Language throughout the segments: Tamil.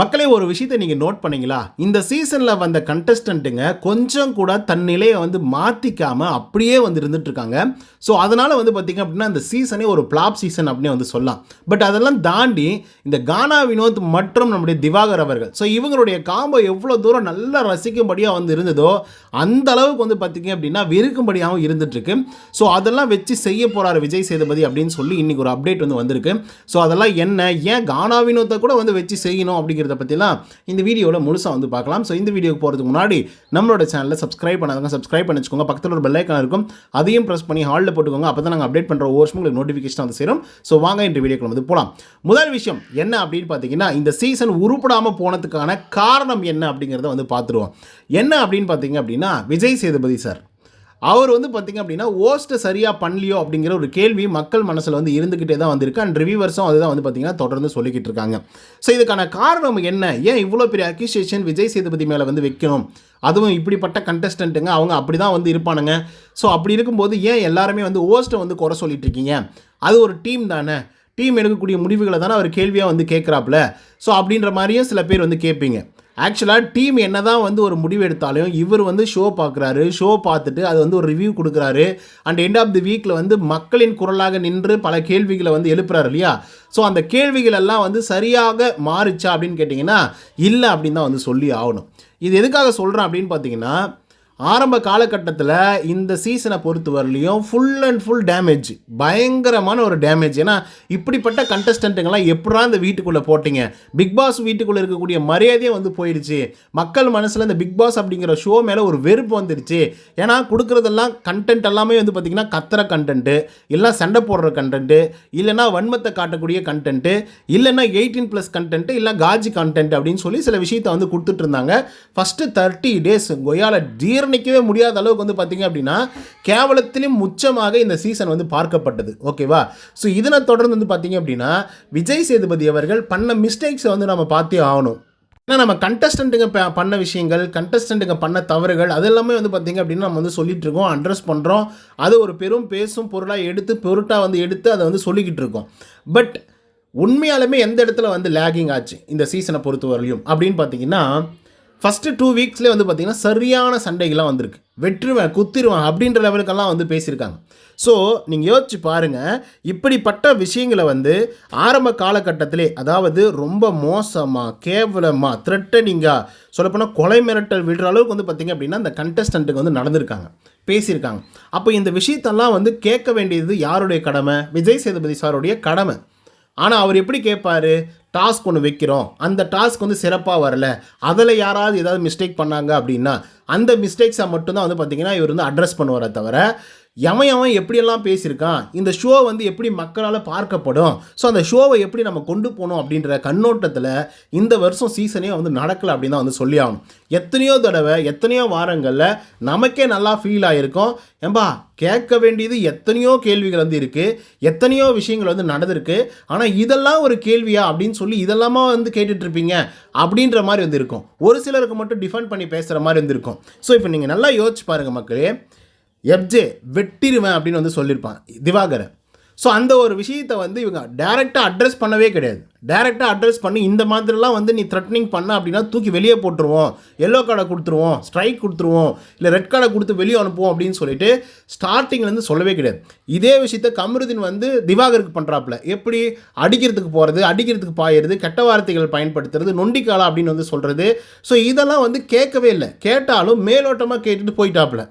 மக்களே ஒரு விஷயத்தை நீங்கள் நோட் பண்ணீங்களா? இந்த சீசனில் வந்த கண்டஸ்டண்ட்டுங்க கொஞ்சம் கூட தன் நிலையை வந்து மாற்றிக்காமல் அப்படியே வந்து இருந்துட்டுருக்காங்க. ஸோ அதனால் வந்து பார்த்திங்க அப்படின்னா இந்த சீசனே ஒரு பிளாப் சீசன் அப்படின்னு வந்து சொல்லலாம். பட் அதெல்லாம் தாண்டி இந்த கானா வினோத் மற்றும் நம்முடைய திவாகர் அவர்கள் ஸோ இவங்களுடைய காம்போ எவ்வளோ தூரம் நல்லா ரசிக்கும்படியாக வந்து இருந்ததோ அந்த அளவுக்கு வந்து பார்த்திங்க அப்படின்னா வெறுக்கும்படியாகவும் இருந்துகிட்ருக்கு ஸோ அதெல்லாம் வச்சு செய்ய போகிறாரு விஜய் சேதுபதி அப்படின்னு சொல்லி இன்றைக்கி ஒரு அப்டேட் வந்து வந்திருக்கு. ஸோ அதெல்லாம் என்ன? ஏன் கானா வினோத்தை கூட வந்து வச்சு செய்யணும் அப்படிங்கிறத பற்றிலாம் இந்த வீடியோவில் முழுசாக வந்து பார்க்கலாம் ஸோ இந்த வீடியோக்கு போகிறதுக்கு முன்னாடி நம்மளோட சேனலில் சப்ஸ்கிரைப் பண்ணாதவங்க சப்ஸ்கிரைப் பண்ணி வச்சுக்கோங்க பக்கத்தில் ஒரு பெல்லைக்கான இருக்கும். அதையும் ப்ரெஸ் பண்ணி ஹாலில் போட்டுக்கோங்க. அப்போ தான் நாங்கள் அப்டேட் பண்ணுற ஒவ்வொரு உங்களுக்கு நோட்டிஃபிகேஷன் வந்து சேரும். ஸோ வாங்க இந்த வீடியோக்கு வந்து போகலாம் முதல் விஷயம் என்ன அப்படின்னு பார்த்தீங்கன்னா இந்த சீசன் உருப்படாமல் போனதுக்கான காரணம் என்ன அப்படிங்கிறத வந்து பார்த்துருவோம் என்ன அப்படின்னு பார்த்தீங்க அப்படின்னா விஜய் சேதுபதி சார் அவர் வந்து பார்த்திங்க அப்படின்னா ஓஸ்ட்டை சரியாக பண்ணலையோ அப்படிங்கிற ஒரு கேள்வி மக்கள் மனசில் வந்து இருந்துக்கிட்டே தான் வந்திருக்கு. அண்ட் ரிவியூவர்ஸும் அதுதான் வந்து பார்த்திங்கன்னா தொடர்ந்து சொல்லிக்கிட்டு இருக்காங்க. ஸோ இதுக்கான காரணம் என்ன? ஏன் இவ்வளோ பெரிய அக்யூசியேஷன் விஜய் சேதுபதி மேலே வந்து வைக்கணும்? அதுவும் இப்படிப்பட்ட கண்டஸ்டண்ட்டுங்க அவங்க அப்படி தான் வந்து இருப்பானுங்க. ஸோ அப்படி இருக்கும்போது ஏன் எல்லாருமே வந்து ஓஸ்ட்டை வந்து குறை சொல்லிட்டு இருக்கீங்க? அது ஒரு டீம் தானே. டீம் எடுக்கக்கூடிய முடிவுகளை தானே அவர் கேள்வியாக வந்து கேட்குறாப்புல ஸோ அப்படின்ற மாதிரியும் சில பேர் வந்து கேட்பீங்க ஆக்சுவலாக டீம் என்ன தான் வந்து ஒரு முடிவு எடுத்தாலும் இவர் வந்து ஷோ பார்க்குறாரு ஷோ பார்த்துட்டு அது வந்து ஒரு ரிவ்யூ கொடுக்குறாரு. அண்ட் எண்ட் ஆஃப் தி வீக்கில் வந்து மக்களின் குரலாக நின்று பல கேள்விகளை வந்து எழுப்புறாரு இல்லையா? ஸோ அந்த கேள்விகள் எல்லாம் வந்து சரியாக மாறுச்சா அப்படின்னு கேட்டிங்கன்னா இல்லை அப்படின்னு தான் வந்து சொல்லி ஆகணும். இது எதுக்காக சொல்கிறேன் அப்படின்னு பார்த்தீங்கன்னா ஆரம்ப காலகட்டத்தில் இந்த சீசனை பொறுத்த வரலையும் ஃபுல் அண்ட் ஃபுல் டேமேஜ் பயங்கரமான ஒரு டேமேஜ் ஏன்னா இப்படிப்பட்ட கண்டஸ்டண்ட்டுங்கெல்லாம் எப்படா இந்த வீட்டுக்குள்ளே போட்டீங்க? பிக் பாஸ் வீட்டுக்குள்ளே இருக்கக்கூடிய மரியாதையே வந்து போயிடுச்சு. மக்கள் மனசில் இந்த பிக் பாஸ் அப்படிங்கிற ஷோ மேலே ஒரு வெறுப்பு வந்துடுச்சு ஏன்னா கொடுக்குறதெல்லாம் கண்டென்ட் எல்லாமே வந்து பார்த்திங்கன்னா கத்துற கண்டென்ட்டு இல்லை சண்டை போடுற கண்டென்ட்டு இல்லைன்னா வன்மத்தை காட்டக்கூடிய கண்டென்ட்டு இல்லைன்னா எயிட்டீன் ப்ளஸ் கண்டென்ட்டு இல்லை காஜி கண்டென்ட் அப்படின்னு சொல்லி சில விஷயத்தை வந்து கொடுத்துட்டு இருந்தாங்க. ஃபஸ்ட்டு தேர்ட்டி டேஸ் கொய்யால நினைக்கவே முடியாத அளவுக்கு வந்து பார்த்தீங்க அப்படின்னா கேவலத்திலும் முச்சமாக இந்த சீசன் வந்து பார்க்கப்பட்டது. ஓகேவா ஸோ இதனை தொடர்ந்து வந்து பார்த்தீங்க அப்படின்னா விஜய் சேதுபதி அவர்கள் பண்ண மிஸ்டேக்ஸை வந்து நம்ம பார்த்தே ஆகணும். ஏன்னா நம்ம கண்டஸ்டண்ட்டுங்க ப- பண்ண விஷயங்கள் கண்டஸ்டண்ட்டுங்க பண்ண தவறுகள் அது எல்லாமே வந்து பார்த்திங்க அப்படின்னா நம்ம வந்து சொல்லிகிட்டு இருக்கோம் அட்ரஸ் பண்ணுறோம் அது ஒரு பெரும் பேசும் பொருளாக எடுத்து பொருட்டாக வந்து எடுத்து அதை வந்து சொல்லிக்கிட்டு இருக்கோம். பட் உண்மையாலுமே எந்த இடத்துல வந்து லேகிங் ஆச்சு இந்த சீசனை பொறுத்தவரையும் அப்படின்னு பார்த்தீங்கன்னா ஃபஸ்ட்டு டூ வீக்ஸ்லேயே வந்து பார்த்திங்கன்னா சரியான சண்டைகள்லாம் வந்திருக்கு. வெற்றுவேன் குத்திருவேன் அப்படின்ற லெவலுக்கெல்லாம் வந்து பேசியிருக்காங்க. ஸோ நீங்கள் யோசிச்சு பாருங்கள் இப்படிப்பட்ட விஷயங்களை வந்து ஆரம்ப காலகட்டத்திலே அதாவது ரொம்ப மோசமாக கேவலமாக த்ரெட்டனிங்காக சொல்லப்போனால் கொலை மிரட்டல் விடுற அளவுக்கு வந்து பார்த்திங்க அப்படின்னா அந்த கண்டஸ்டண்ட்டுக்கு வந்து நடந்திருக்காங்க. பேசியிருக்காங்க. அப்போ இந்த விஷயத்தெல்லாம் வந்து கேட்க வேண்டியது யாருடைய கடமை? விஜய் சேதுபதி சாருடைய கடமை. ஆனால் அவர் எப்படி கேட்பாரு? டாஸ்க் ஒன்று வைக்கிறோம். அந்த டாஸ்க் வந்து சிறப்பாக வரல. அதில் யாராவது ஏதாவது மிஸ்டேக் பண்ணாங்க அப்படின்னா அந்த மிஸ்டேக்ஸை மட்டும்தான் வந்து பார்த்தீங்கன்னா இவர் வந்து அட்ரஸ் பண்ணுவாரே தவிர எவன் எவன் எப்படியெல்லாம் பேசியிருக்கான் இந்த ஷோ வந்து எப்படி மக்களால் பார்க்கப்படும் ஸோ அந்த ஷோவை எப்படி நம்ம கொண்டு போகணும் அப்படின்ற கண்ணோட்டத்தில் இந்த வருஷம் சீசனே வந்து நடக்கலை அப்படின்னு தான் வந்து சொல்லி ஆகணும் எத்தனையோ தடவை எத்தனையோ வாரங்களில் நமக்கே நல்லா ஃபீல் ஆகிருக்கும் ஏம்பா கேட்க வேண்டியது எத்தனையோ கேள்விகள் வந்து இருக்குது எத்தனையோ விஷயங்கள் வந்து நடந்திருக்கு ஆனால் இதெல்லாம் ஒரு கேள்வியா அப்படின்னு சொல்லி இதெல்லாமா வந்து கேட்டுட்ருப்பீங்க அப்படின்ற மாதிரி வந்து இருக்கும். ஒரு சிலருக்கு மட்டும் டிஃபெண்ட் பண்ணி பேசுகிற மாதிரி இருந்திருக்கும் ஸோ இப்போ நீங்கள் நல்லா யோசிச்சு பாருங்கள் மக்களே எப்ஜே வெட்டிருவேன் அப்படின்னு வந்து சொல்லியிருப்பான் திவாகரன். ஸோ அந்த ஒரு விஷயத்தை வந்து இவங்க டேரெக்டாக அட்ரஸ் பண்ணவே கிடையாது. டேரெக்டாக அட்ரஸ் பண்ணி இந்த மாதிரிலாம் வந்து நீ த்ரெட்னிங் பண்ண அப்படின்னா தூக்கி வெளியே போட்டுருவோம். எல்லோ கார்டை கொடுத்துருவோம். ஸ்ட்ரைக் கொடுத்துருவோம். இல்லை ரெட் கார்டை கொடுத்து வெளியே அனுப்புவோம் அப்படின்னு சொல்லிட்டு ஸ்டார்டிங்லேருந்து சொல்லவே கிடையாது. இதே விஷயத்த கமருதீன் வந்து திவாகருக்கு பண்ணுறாப்புல எப்படி? அடிக்கிறதுக்கு போகிறது அடிக்கிறதுக்கு பாயிறது கெட்ட வார்த்தைகள் பயன்படுத்துறது நொண்டிக்காலா அப்படின்னு வந்து சொல்கிறது ஸோ இதெல்லாம் வந்து கேட்கவே இல்லை. கேட்டாலும் மேலோட்டமாக கேட்டுட்டு போயிட்டாப்புல.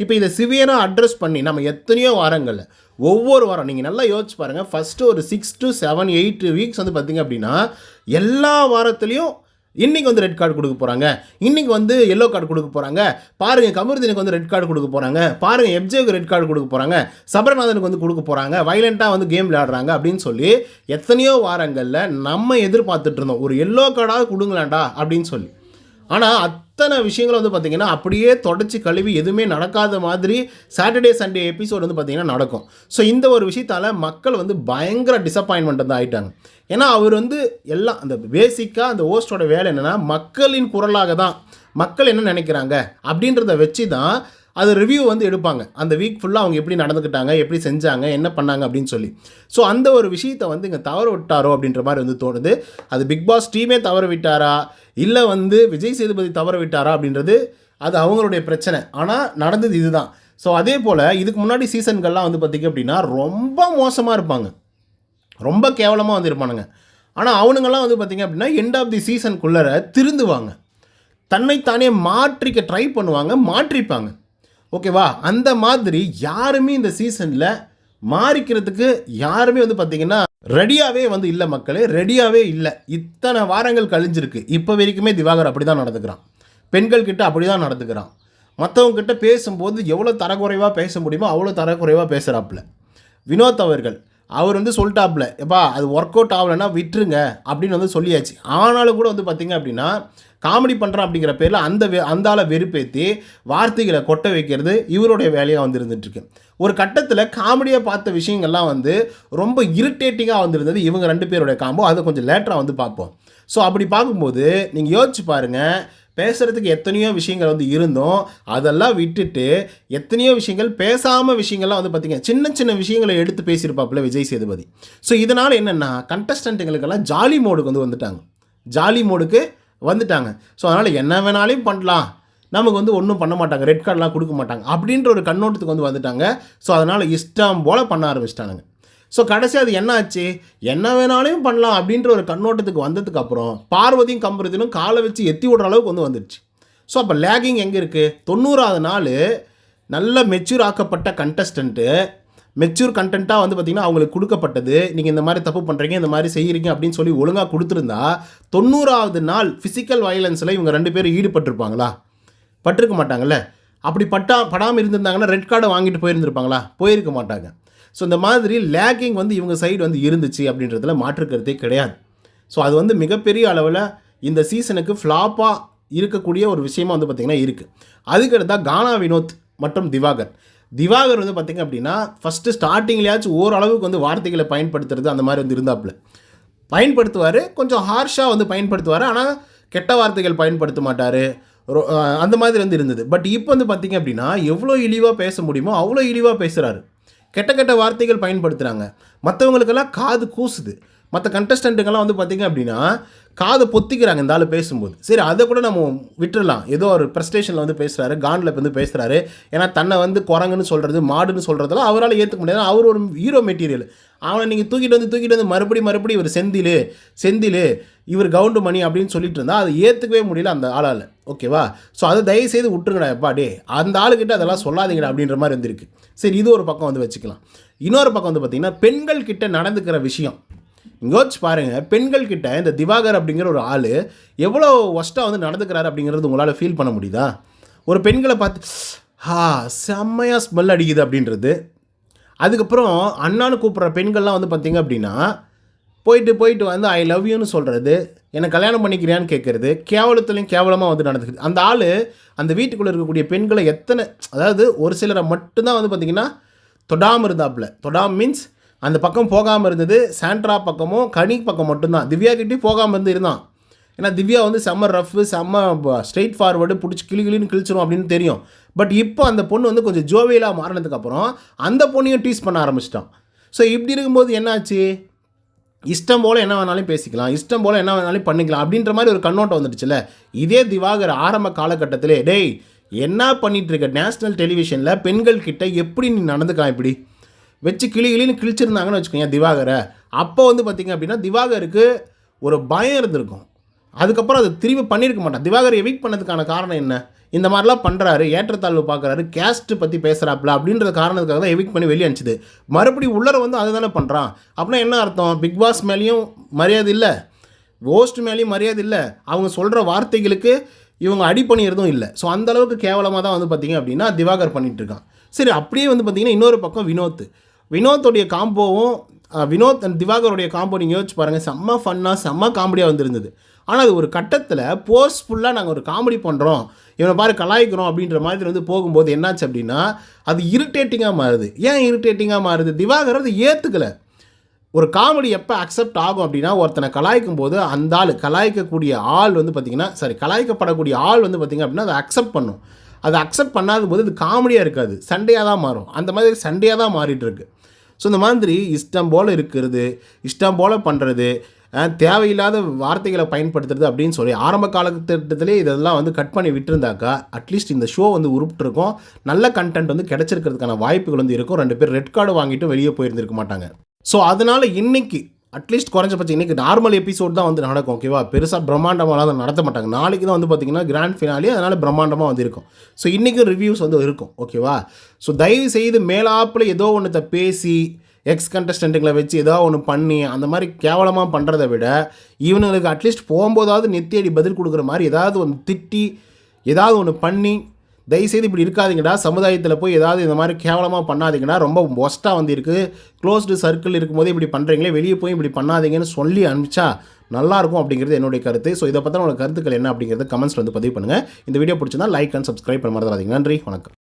இப்போ இதை சிவியராக அட்ரஸ் பண்ணி நம்ம எத்தனையோ வாரங்களில் ஒவ்வொரு வாரம் நீங்கள் நல்லா யோசிச்சு பாருங்கள் ஃபஸ்ட்டு ஒரு six to seven eight weeks வந்து பார்த்தீங்க அப்படின்னா எல்லா வாரத்துலேயும் இன்றைக்கி வந்து ரெட் கார்டு கொடுக்க போகிறாங்க இன்றைக்கி வந்து எல்லோ கார்டு கொடுக்க போகிறாங்க பாருங்கள் கமருதீனுக்கு வந்து ரெட் கார்டு கொடுக்க போகிறாங்க பாருங்கள் எப்ஜேவுக்கு ரெட் கார்டு கொடுக்க போகிறாங்க சபரநாதனுக்கு வந்து கொடுக்க போகிறாங்க வைலண்ட்டாக வந்து கேம் விளையாடுறாங்க அப்படின்னு சொல்லி எத்தனையோ வாரங்களில் நம்ம எதிர்பார்த்துட்டு இருந்தோம். ஒரு எல்லோ கார்டாக கொடுங்களாண்டா அப்படின்னு சொல்லி. ஆனால் அத்தனை விஷயங்களும் வந்து பார்த்திங்கன்னா அப்படியே தொடச்சி கழுவி எதுவுமே நடக்காத மாதிரி சாட்டர்டே சண்டே எபிசோட் வந்து பார்த்திங்கன்னா நடக்கும். ஸோ இந்த ஒரு விஷயத்தால் மக்கள் வந்து பயங்கர டிசப்பாயின்மெண்ட் வந்து ஆகிட்டாங்க ஏன்னா அவர் வந்து எல்லாம் அந்த பேசிக்காக அந்த ஹோஸ்டோட வேலை என்னென்னா மக்களின் குரலாக தான் மக்கள் என்ன நினைக்கிறாங்க? அப்படின்றத வச்சு தான் அது ரிவ்யூ வந்து எடுப்பாங்க. அந்த வீக் ஃபுல்லாக அவங்க எப்படி நடந்துக்கிட்டாங்க எப்படி செஞ்சாங்க என்ன பண்ணாங்க அப்படின்னு சொல்லி. ஸோ அந்த ஒரு விஷயத்தை வந்து இங்கே தவற விட்டாரோ அப்படின்ற மாதிரி வந்து தோணுது. அது பிக் பாஸ் டீமே தவற விட்டாரா? இல்லை வந்து விஜய் சேதுபதி தவற விட்டாரா அப்படின்றது அது அவங்களுடைய பிரச்சனை. ஆனால் நடந்தது இதுதான். ஸோ அதே போல் இதுக்கு முன்னாடி சீசன்கள்லாம் வந்து பார்த்திங்க அப்படின்னா ரொம்ப மோசமாக இருப்பாங்க. ரொம்ப கேவலமாக வந்து இருப்பானுங்க. ஆனால் அவனுங்கெல்லாம் வந்து பார்த்திங்க அப்படின்னா எண்ட் ஆஃப் தி சீசனுக்குள்ளே திருந்துவாங்க. தன்னைத்தானே மாற்றிக்க ட்ரை பண்ணுவாங்க மாற்றிப்பாங்க. ஓகேவா அந்த மாதிரி யாருமே இந்த சீசனில் மாறிக்கிறதுக்கு யாருமே வந்து பார்த்தீங்கன்னா ரெடியாகவே வந்து இல்லை மக்களே. ரெடியாகவே இல்லை. இத்தனை வாரங்கள் கழிஞ்சிருக்கு. இப்போ வரைக்குமே திவாகர் அப்படி தான் நடந்துக்கிறான். பெண்கள் கிட்ட அப்படி தான் நடந்துக்கிறான். மற்றவங்கக்கிட்ட பேசும்போது எவ்வளோ தரக்குறைவாக பேச முடியுமோ அவ்வளோ தரக்குறைவாக பேசுகிறாப்புல வினோத் அவர்கள் அவர் வந்து சொல்லிட்டாப்புல எப்பா அது ஒர்க் அவுட் ஆகலைன்னா விட்டுருங்க அப்படின்னு வந்து சொல்லியாச்சு. ஆனாலும் கூட வந்து பார்த்திங்க அப்படின்னா காமெடி பண்ணுறான் அப்படிங்கிற பேரில் அந்த வெ அந்த ஆளை வெறுப்பேற்றி வார்த்தைகளை கொட்ட வைக்கிறது இவருடைய வேலையாக வந்து இருந்துகிட்ருக்கு ஒரு கட்டத்தில் காமெடியாக பார்த்த விஷயங்கள்லாம் வந்து ரொம்ப இரிட்டேட்டிங்காக வந்திருந்தது இவங்க ரெண்டு பேருடைய காம்போ அதை கொஞ்சம் லேட்டராக வந்து பார்ப்போம். ஸோ அப்படி பார்க்கும்போது நீங்கள் யோசிச்சு பாருங்கள் பேசுகிறதுக்கு எத்தனையோ விஷயங்கள் வந்து இருந்தோம். அதெல்லாம் விட்டுட்டு எத்தனையோ விஷயங்கள் பேசாமல் விஷயங்கள்லாம் வந்து பார்த்திங்க சின்ன சின்ன விஷயங்களை எடுத்து பேசியிருப்பாப்புல விஜய் சேதுபதி. ஸோ இதனால் என்னென்னா கண்டஸ்டண்ட்டுங்களுக்கெல்லாம் ஜாலி மோடுக்கு வந்து வந்துட்டாங்க. ஜாலி மோடுக்கு வந்துட்டாங்க. ஸோ அதனால் என்ன வேணாலையும் பண்ணலாம். நமக்கு வந்து ஒன்றும் பண்ண மாட்டாங்க. ரெட் கார்டெலாம் கொடுக்க மாட்டாங்க. அப்படின்ற ஒரு கண்ணோட்டத்துக்கு வந்து வந்துட்டாங்க. ஸோ அதனால் இஷ்டம் போல் பண்ண ஆரம்பிச்சிட்டானுங்க. ஸோ கடைசி அது என்ன ஆச்சு என்ன வேணாலும் பண்ணலாம் அப்படின்ற ஒரு கண்ணோட்டத்துக்கு வந்ததுக்கு அப்புறம் பார்வதியும் கம்பருதினும் காலை வச்சு எத்தி விடுற அளவுக்கு வந்து வந்துடுச்சு ஸோ அப்போ லேகிங் எங்கே இருக்குது தொண்ணூறாவது நாள் நல்ல மெச்சூர் ஆக்கப்பட்ட கண்டஸ்டண்ட்டு மெச்சூர் கண்டென்ட்டாக வந்து பார்த்திங்கன்னா அவங்களுக்கு கொடுக்கப்பட்டது. நீங்கள் இந்த மாதிரி தப்பு பண்ணுறீங்க இந்த மாதிரி செய்கிறீங்க அப்படின்னு சொல்லி ஒழுங்காக கொடுத்துருந்தா தொண்ணூறாவது நாள் ஃபிசிக்கல் வயலன்ஸில் இவங்க ரெண்டு பேரும் ஈடுபட்டிருப்பாங்களா? பட்டிருக்க மாட்டாங்கல்ல? அப்படி பட்டா படாமல் இருந்திருந்தாங்கன்னா ரெட் கார்டை வாங்கிட்டு போயிருந்துருப்பாங்களா? போயிருக்க மாட்டாங்க. ஸோ இந்த மாதிரி லேக்கிங் வந்து இவங்க சைடு வந்து இருந்துச்சு அப்படின்றதுல மாற்றுக்கிறதே கிடையாது. ஸோ அது வந்து மிகப்பெரிய அளவில் இந்த சீசனுக்கு ஃப்ளாப்பாக இருக்கக்கூடிய ஒரு விஷயமா வந்து பார்த்திங்கன்னா இருக்குது அதுக்கடுத்தா கானா வினோத் மற்றும் திவாகர். திவாகர் வந்து பார்த்திங்க அப்படின்னா ஃபஸ்ட்டு ஸ்டார்டிங்லேயாச்சும் ஓரளவுக்கு வந்து வார்த்தைகளை பயன்படுத்துறது அந்த மாதிரி வந்து இருந்தாப்புல. பயன்படுத்துவார் கொஞ்சம் ஹார்ஷாக வந்து பயன்படுத்துவார் ஆனால் கெட்ட வார்த்தைகள் பயன்படுத்த மாட்டார். அந்த மாதிரி வந்து இருந்தது. பட் இப்போ வந்து பார்த்திங்க அப்படின்னா எவ்வளோ இழிவாக பேச முடியுமோ அவ்வளோ இழிவாக பேசுகிறாரு கெட்ட கெட்ட வார்த்தைகள் பயன்படுத்துகிறாங்க மற்றவங்களுக்கெல்லாம் காது கூசுது. மற்ற கண்டஸ்டண்ட்டுங்கெல்லாம் வந்து பார்த்திங்க அப்படின்னா காதை பொத்திக்கிறாங்க இந்த ஆள் பேசும்போது. சரி அதை கூட நம்ம விட்டுடலாம் ஏதோ ஒரு ப்ரெஸ்டேஷனில் வந்து பேசுகிறாரு காண்டில் வந்து பேசுகிறாரு ஏன்னா தன்னை வந்து குரங்குன்னு சொல்கிறது மாடுன்னு சொல்கிறதெல்லாம் அவரால் ஏற்றுக்க முடியாது. அவர் ஒரு ஹீரோ மெட்டீரியல் அவனை நீங்கள் தூக்கிட்டு வந்து தூக்கிட்டு வந்து மறுபடி மறுபடி இவர் செந்தில் செந்தில் இவர் கவுண்டு மணி அப்படின்னு சொல்லிட்டு இருந்தால் அதை ஏற்றுக்கவே முடியல அந்த ஆளால். ஓகேவா ஸோ அதை தயவுசெய்து விட்டுருங்கடா எப்பா டே அந்த ஆளுக்கிட்ட அதெல்லாம் சொல்லாதீங்கடா அப்படின்ற மாதிரி வந்திருக்கு. சரி இது ஒரு பக்கம் வந்து வச்சுக்கலாம். இன்னொரு பக்கம் வந்து பார்த்திங்கன்னா பெண்கள் கிட்ட நடந்துக்கிற விஷயம். யோசிச்சு பாருங்கள் பெண்கள் கிட்ட இந்த திவாகர் அப்படிங்கிற ஒரு ஆள் எவ்வளோ ஒஸ்ட்டாக வந்து நடந்துக்கிறாரு அப்படிங்கிறது உங்களால் ஃபீல் பண்ண முடியுதா? ஒரு பெண்களை பார்த்து ஹா செம்மையாக ஸ்மெல் அடிக்குது அப்படின்றது. அதுக்கப்புறம் அண்ணான்னு கூப்பிட்ற பெண்கள்லாம் வந்து பார்த்திங்க அப்படின்னா போயிட்டு போயிட்டு வந்து ஐ லவ் யூன்னு சொல்கிறது என்னை கல்யாணம் பண்ணிக்கிறியான்னு கேட்குறது கேவலத்துலேயும் கேவலமாக வந்து நடந்துக்குது. அந்த ஆள் அந்த வீட்டுக்குள்ளே இருக்கக்கூடிய பெண்களை எத்தனை அதாவது ஒரு சிலரை மட்டும்தான் வந்து பார்த்திங்கன்னா தொடாமல் இருந்தாப்புல. தொடாம் மீன்ஸ் அந்த பக்கம் போகாமல் இருந்தது சாண்ட்ரா பக்கமும் கனி பக்கம் மட்டும்தான். திவ்யா கிட்டேயும் போகாமல் இருந்து இருந்தான். ஏன்னா திவ்யா வந்து செம்ம ரஃப்பு செம்ம ஸ்ட்ரெயிட் ஃபார்வர்டு பிடிச்சி கிளி கிளின்னு கிழிச்சிரும் அப்படின்னு தெரியும். பட் இப்போ அந்த பொண்ணு வந்து கொஞ்சம் ஜோவியலாக மாறினதுக்கப்புறம் அந்த பொண்ணையும் டீஸ் பண்ண ஆரம்பிச்சிட்டான். ஸோ இப்படி இருக்கும்போது என்னாச்சு? இஷ்டம் போல் என்ன வேணாலும் பேசிக்கலாம் இஷ்டம் போல் என்ன வேணாலும் பண்ணிக்கலாம் அப்படின்ற மாதிரி ஒரு கண்ணோட்டம் வந்துடுச்சுல. இதே திவாகர் ஆரம்ப காலகட்டத்திலே டேய் என்ன பண்ணிகிட்ருக்க நேஷ்னல் டெலிவிஷனில் பெண்கள் கிட்ட எப்படி நீ நடந்துக்கலாம் இப்படி? வச்சு கிளி கிளின்னு கிழிச்சிருந்தாங்கன்னு வச்சுக்கோங்க திவாகரை. அப்போ வந்து பார்த்திங்க அப்படின்னா திவாகருக்கு ஒரு பயம் இருந்திருக்கும். அதுக்கப்புறம் அதை திரும்பி பண்ணியிருக்க மாட்டான். திவாகர் எவிக் பண்ணதுக்கான காரணம் என்ன? இந்த மாதிரிலாம் பண்ணுறாரு ஏற்றத்தாழ்வு பார்க்குறாரு கேஸ்ட்டு பற்றி பேசுகிறாப்புல அப்படின்ற காரணத்துக்காக தான் எவிக் பண்ணி வெளியே அனுப்பிச்சிது. மறுபடியும் உள்ளர வந்து அதை தானே பண்ணுறான் அப்படின்னா என்ன அர்த்தம்? பிக் பாஸ் மேலேயும் மரியாதை இல்லை. ஹோஸ்ட் மேலேயும் மரியாதை இல்லை. அவங்க சொல்கிற வார்த்தைகளுக்கு இவங்க அடி பண்ணிடுறதும் இல்லை. ஸோ அந்தளவுக்கு கேவலமாக தான் வந்து பார்த்திங்க அப்படின்னா திவாகர் பண்ணிகிட்டு இருக்கான். சரி அப்படியே வந்து பார்த்திங்கன்னா இன்னொரு பக்கம் வினோத் வினோத்துடைய காம்போவும் வினோத் அண்ட் திவாகருடைய காம்போ நீங்கள் யோசிச்சு பாருங்கள் செம்ம ஃபன்னாக செம்ம காமெடியாக வந்திருந்தது. ஆனால் அது ஒரு கட்டத்தில் போஸ்ட்ஃபுல்லாக நாங்கள் ஒரு காமெடி பண்ணுறோம் இவனை பாரு கலாய்க்கிறோம் அப்படின்ற மாதிரி வந்து போகும்போது என்னாச்சு அப்படின்னா அது இரிட்டேட்டிங்காக மாறுது. ஏன் இரிட்டேட்டிங்காக மாறுது? திவாகர் அது ஏற்றுக்கலை ஒரு காமெடி எப்போ அக்செப்ட் ஆகும் அப்படின்னா ஒருத்தனை கலாய்க்கும் போது அந்த ஆள் கலாய்க்கக்கூடிய ஆள் வந்து பார்த்திங்கன்னா சாரி கலாய்க்கப்படக்கூடிய ஆள் வந்து பார்த்திங்க அப்படின்னா அதை அக்செப்ட் பண்ணும். அதை அக்செப்ட் பண்ணாத போது இது காமெடியாக இருக்காது. சண்டையாக தான் மாறும். அந்த மாதிரி சண்டையாக தான் மாறிட்டுருக்கு ஸோ இந்த மாதிரி இஷ்டம் போல் இருக்கிறது இஷ்டம் போல் பண்ணுறது தேவையில்லாத வார்த்தைகளை பயன்படுத்துறது அப்படின்னு சொல்லி ஆரம்ப காலகட்டத்திலே இதெல்லாம் வந்து கட் பண்ணி விட்டுருந்தாக்கா அட்லீஸ்ட் இந்த ஷோ வந்து உருப்பிட்டுருக்கும். நல்ல கண்டென்ட் வந்து கிடச்சிருக்கிறதுக்கான வாய்ப்புகள் வந்து இருக்கும். ரெண்டு பேர் ரெட் கார்டு வாங்கிட்டு வெளியே போயிருந்திருக்க மாட்டாங்க. ஸோ அதனால் இன்னைக்கு அட்லீஸ்ட் குறைஞ்சபட்சம் இன்றைக்கி நார்மல் எபிசோட் தான் வந்து நடக்கும் ஓகேவா பெருசாக பிரம்மாண்டமாலாம் நடத்த மாட்டாங்க. நாளைக்கு தான் வந்து பார்த்திங்கன்னா கிராண்ட் ஃபினாலி அதனால் பிரம்மாண்டமாக வந்து இருக்கும். ஸோ இன்றைக்கும் ரிவ்யூஸ் வந்து இருக்கும் ஓகேவா ஸோ தயவு செய்து மேலாப்பில் ஏதோ ஒன்றத்தை பேசி எக்ஸ் கண்டஸ்டண்ட்டுங்களை வச்சு ஏதோ ஒன்று பண்ணி அந்த மாதிரி கேவலமாக பண்ணுறதை விட இவனுங்களுக்கு அட்லீஸ்ட் போகும்போதாவது நெத்தியடி பதில் கொடுக்குற மாதிரி ஏதாவது ஒன்று திட்டி ஏதாவது ஒன்று பண்ணி தயவுசெய்து இப்படி இருக்காதீங்கடா. சமுதாயத்தில் போய் ஏதாவது இந்த மாதிரி கேவலமாக பண்ணாதீங்கடா. ரொம்ப ஒஸ்ட்டாக வந்து இருக்குது க்ளோஸ்டு சர்க்கிள் இருக்கும்போது இப்படி பண்ணுறீங்களே வெளியே போய் இப்படி பண்ணாதீங்கன்னு சொல்லி அனுப்பிச்சா நல்லாயிருக்கும் அப்படிங்கிறது என்னுடைய கருத்து. ஸோ இதை பற்றின உங்களோட கருத்துக்கள் என்ன அப்படிங்கிறத கமெண்ட்ஸில் வந்து பதிவு பண்ணுங்கள் இந்த வீடியோ பிடிச்சிருந்தா லைக் அண்ட் சப்ஸ்கிரைப் பண்ண மறந்துடாதீங்க. நன்றி வணக்கம்.